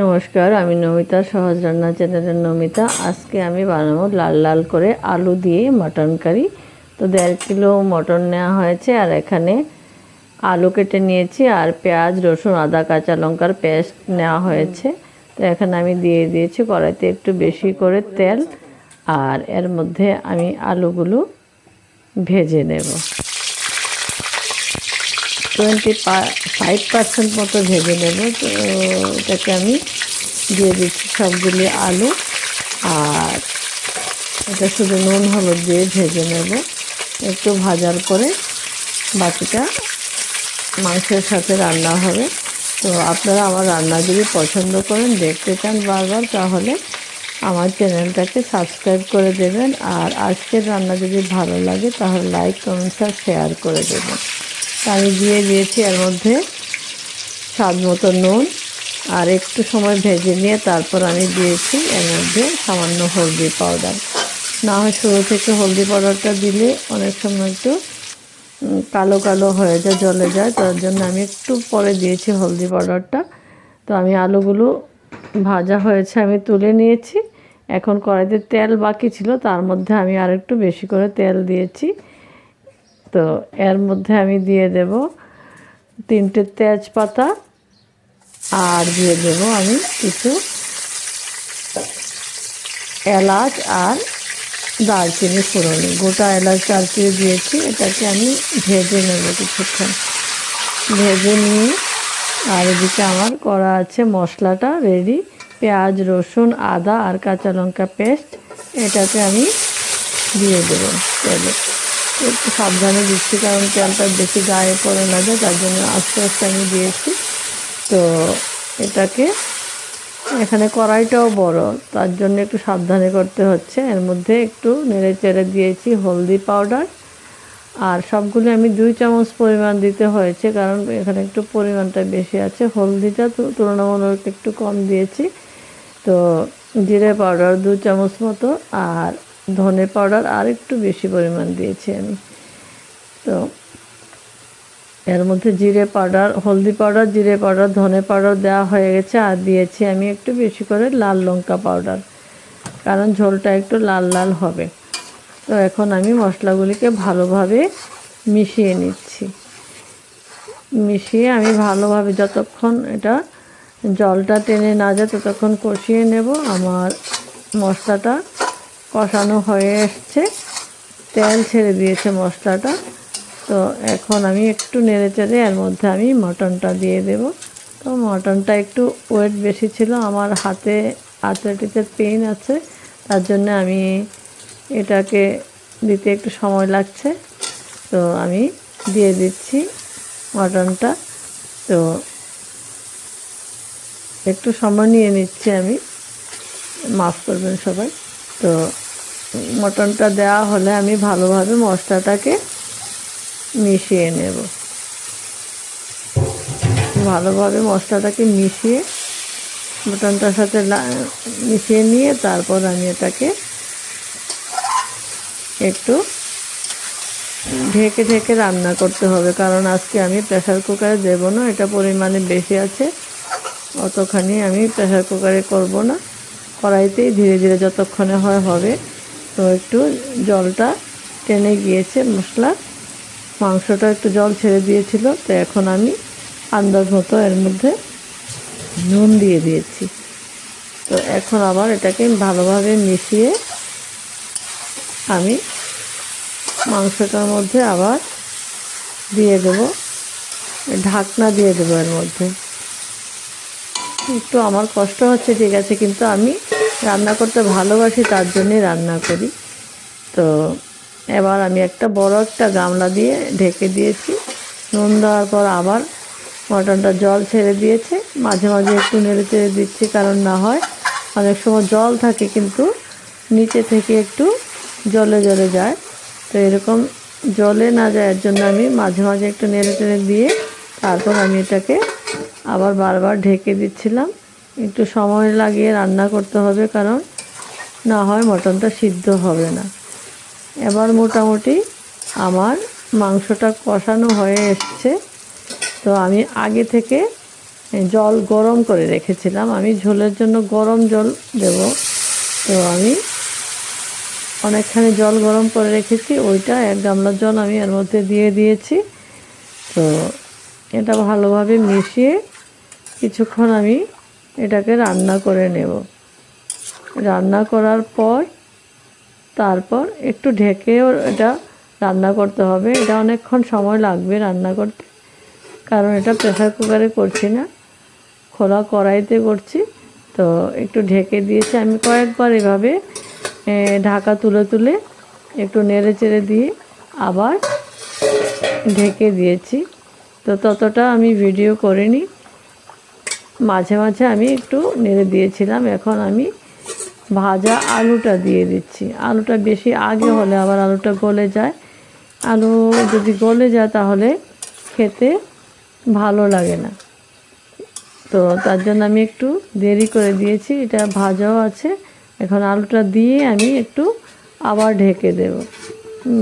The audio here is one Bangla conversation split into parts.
নমস্কার, আমি নমিতা সহজ রান্না চ্যানেলের নমিতা। আজকে আমি বানাবো লাল লাল করে আলু দিয়ে মটন কারি। তো দেড় কিলো মটন নেওয়া হয়েছে, আর এখানে আলু কেটে নিয়েছি, আর পেঁয়াজ, রসুন, আদা, কাঁচা লঙ্কার পেস্ট নেওয়া হয়েছে। তো এখানে আমি দিয়ে দিয়েছি কড়াইতে একটু বেশি করে তেল, আর এর মধ্যে আমি আলুগুলো ভেজে নেব। টোয়েন্টি ফাইভ পার্সেন্ট মতো ভেজে নেব। তো এটাকে আমি দিয়ে দিচ্ছি সবগুলি আলু। আর এটা শুধু নুন, হলুদ দিয়ে ভেজে নেব। একটু ভাজার পরে বাকিটা মাংসের সাথে রান্না হবে। তো আপনারা আমার রান্না যদি পছন্দ করেন, দেখতে চান বারবার, তাহলে আমার চ্যানেলটাকে সাবস্ক্রাইব করে দেবেন। আর আজকের রান্না যদি ভালো লাগে, তাহলে লাইক কমেন্টস আর শেয়ার করে দেবেন। আমি দিয়ে দিয়েছি এর মধ্যে স্বাদ মতো নুন আর একটু সময় ভেজে নিয়ে তারপর আমি দিয়েছি এর মধ্যে সামান্য হলদি পাউডার। না হয় শুরু থেকে হলদি পাউডারটা দিলে অনেক সময় একটু কালো কালো হয়ে যায় জলে যায়, তার জন্য আমি একটু পরে দিয়েছি হলদি পাউডারটা। তো আমি আলুগুলো ভাজা হয়েছে আমি তুলে নিয়েছি। এখন কড়াইতে তেল বাকি ছিল, তার মধ্যে আমি আর একটু বেশি করে তেল দিয়েছি। তো এর মধ্যে আমি দিয়ে দেব তিনটে তেজপাতা আর দিয়ে দেব আমি কিছু এলাচ আর দারচিনি ফোড়নি। গোটা এলাচ, দারচিনি দিয়েছি, এটাকে আমি ভেজে নেব কিছুক্ষণ। ভেজে নিয়ে আর এদিকে আমার করা আছে মশলাটা রেডি পেঁয়াজ, রসুন, আদা আর কাঁচা লঙ্কা পেস্ট এটাকে আমি দিয়ে দেবো তেলে। একটু সাবধানে দিচ্ছি, কারণ তেলটা বেশি গায়ে পড়ে না যায় তার জন্য আস্তে আস্তে আমি দিয়েছি। তো এটাকে এখানে কড়াইটাও বড়, তার জন্য একটু সাবধানে করতে হচ্ছে। এর মধ্যে একটু নেড়ে চেড়ে দিয়েছি হলদি পাউডার। আর সবগুলো আমি দুই চামচ পরিমাণ দিতে হয়েছে, কারণ এখানে একটু পরিমাণটা বেশি আছে। হলদিটা তুলনামূলক একটু কম দিয়েছি। তো জিরে পাউডার দু চামচ মতো, আর ধনে পাউডার আর একটু বেশি পরিমাণ দিয়েছি আমি। তো এর মধ্যে জিরে পাউডার, হলদি পাউডার, জিরে পাউডার, ধনে পাউডার দেওয়া হয়ে গেছে আর দিয়েছি আমি একটু বেশি করে লাল লঙ্কা পাউডার। কারণ ঝোলটা একটু লাল লাল হবে। তো এখন আমি মশলাগুলিকে ভালোভাবে মিশিয়ে নিচ্ছি। মিশিয়ে আমি ভালোভাবে যতক্ষণ এটা জলটা টেনে না যায় ততক্ষণ কষিয়ে নেব। আমার মশলাটা কষানো হয়ে এসছে। তেল ছেড়ে দিয়েছে মশলাটা। তো এখন আমি একটু নেড়ে চেড়ে এর মধ্যে আমি মটনটা দিয়ে দেব। তো মটনটা একটু ওয়েট বেশি ছিল। আমার হাতে আর্থ্রাইটিসের পেইন আছে। তার জন্য আমি এটাকে দিতে একটু সময় লাগছে। তো আমি দিয়ে দিচ্ছি মটনটা। তো একটু সময় নিয়ে নিচ্ছি আমি। মাফ করবেন সবাই। তো মটনটা দেওয়া হলে আমি ভালোভাবে মশলাটাকে মিশিয়ে নেব। ভালোভাবে মশলাটাকে মিশিয়ে মটনটার সাথে মিশিয়ে নিয়ে তারপর আমি এটাকে একটু ঢেকে ঢেকে রান্না করতে হবে। কারণ আজকে আমি প্রেশার কুকারে দেব না, এটা পরিমাণে বেশি আছে। অতখানি আমি প্রেশার কুকারে করব না। কড়াইতেই ধীরে ধীরে যতক্ষণে হয় হবে। তো একটু জলটা টেনে গিয়েছে মশলা। মাংসটা একটু জল ছেড়ে দিয়েছিল, তো এখন আমি আন্দাজ মতো এর মধ্যে নুন দিয়ে দিয়েছি। তো এখন আবার এটাকে ভালোভাবে মিশিয়ে আমি মাংসটার মধ্যে আবার দিয়ে দেব। ঢাকনা দিয়ে দেবো এর মধ্যে। একটু আমার কষ্ট হচ্ছে, ঠিক আছে, কিন্তু আমি রান্না করতে ভালোবাসি, তার জন্যই রান্না করি। তো এবার আমি একটা বড় একটা গামলা দিয়ে ঢেকে দিয়েছি। নুন দেওয়ার পর আবার মটনটা জল ছেড়ে দিয়েছে। মাঝে মাঝে একটু নেড়ে চেড়ে দিচ্ছি, কারণ না হয় অনেক সময় জল থাকে, কিন্তু নিচে থেকে একটু জলে জলে যায়। তো এরকম জলে না যায়, এর জন্য আমি মাঝে মাঝে একটু নেড়ে চেড়ে দিয়ে তারপর আমি এটাকে আবার বারবার ঢেকে দিচ্ছিলাম। একটু সময় লাগিয়ে রান্না করতে হবে, কারণ না হয় মটনটা সিদ্ধ হবে না। এবার মোটামুটি আমার মাংসটা কষানো হয়ে এসছে। তো আমি আগে থেকে জল গরম করে রেখেছিলাম। আমি ঝোলের জন্য গরম জল দেব। তো আমি অনেকখানি জল গরম করে রেখেছি। ওইটা এক গামলা জল আমি এর মধ্যে দিয়ে দিয়েছি। তো এটা ভালোভাবে মিশিয়ে কিছুক্ষণ আমি এটাকে রান্না করে নেব। রান্না করার পর, তারপর একটু ঢেকেও এটা রান্না করতে হবে। এটা অনেকক্ষণ সময় লাগবে রান্না করতে, কারণ এটা প্রেসার কুকারে করছি না। খোলা কড়াইতে করছি। তো একটু ঢেকে দিয়েছি। আমি কয়েকবার এভাবে ঢাকা তুলে তুলে একটু নেড়ে চেড়ে দিয়ে আবার ঢেকে দিয়েছি। তো ততটা আমি ভিডিও করিনি। মাঝে মাঝে আমি একটু নেড়ে দিয়েছিলাম। এখন আমি ভাজা আলুটা দিয়ে দিচ্ছি। আলুটা বেশি আগে হলে আবার আলুটা গলে যায়। আলু যদি গলে যায় তাহলে খেতে ভালো লাগে না। তো তার জন্য আমি একটু দেরি করে দিয়েছি। এটা ভাজাও আছে। এখন আলুটা দিয়ে আমি একটু আবার ঢেকে দেব।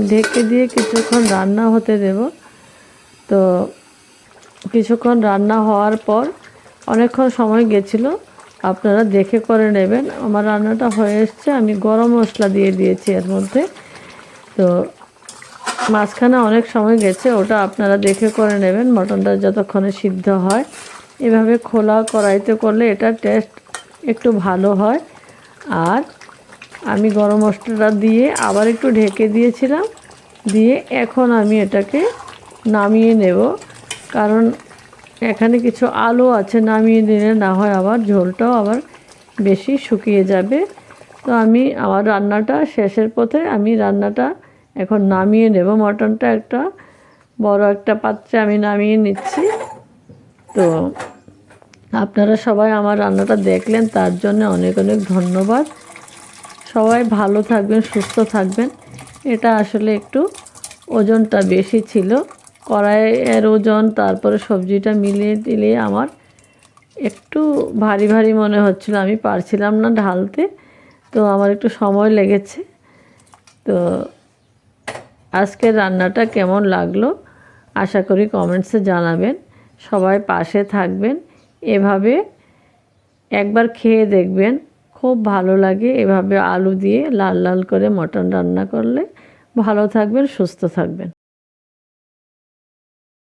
ঢেকে দিয়ে কিছুক্ষণ রান্না হতে দেব। তো কিছুক্ষণ রান্না হওয়ার পর অনেকক্ষণ সময় গেছিল, আপনারা দেখে করে নেবেন। আমার রান্নাটা হয়ে এসছে, আমি গরম মশলা দিয়ে দিয়েছি এর মধ্যে। তো মাঝখানে অনেক সময় গেছে, ওটা আপনারা দেখে করে নেবেন, মটনটা যতক্ষণে সিদ্ধ হয়। এভাবে খোলা কড়াইতে করলে এটা টেস্ট একটু ভালো হয়। আর আমি গরম মশলাটা দিয়ে আবার একটু ঢেকে দিয়েছিলাম, দিয়ে এখন আমি এটাকে নামিয়ে নেব। কারণ এখানে কিছু আলু আছে নামিয়ে দিলে না হয় আবার ঝোলটাও আবার বেশি শুকিয়ে যাবে। তো আমি আমার রান্নাটা শেষের পথে আমি রান্নাটা এখন নামিয়ে নেব। মটনটা একটা বড় একটা পাত্রে আমি নামিয়ে নিচ্ছি। তো আপনারা সবাই আমার রান্নাটা দেখলেন, তার জন্য অনেক অনেক ধন্যবাদ। সবাই ভালো থাকবেন, সুস্থ থাকবেন। এটা আসলে একটু ওজনটা বেশি ছিল। কড়াইয়ের ওজন, তারপরে সবজিটা মিলিয়ে দিলে আমার একটু ভারী ভারী মনে হচ্ছিল। আমি পারছিলাম না ঢালতে, তো আমার একটু সময় লেগেছে। তো আজকের রান্নাটা কেমন লাগল আশা করি কমেন্টসে জানাবেন। সবাই পাশে থাকবেন, এভাবে একবার খেয়ে দেখবেন। খুব ভালো লাগে এভাবে আলু দিয়ে লাল লাল করে মটন রান্না করলে। ভালো থাকবেন, সুস্থ থাকবেন।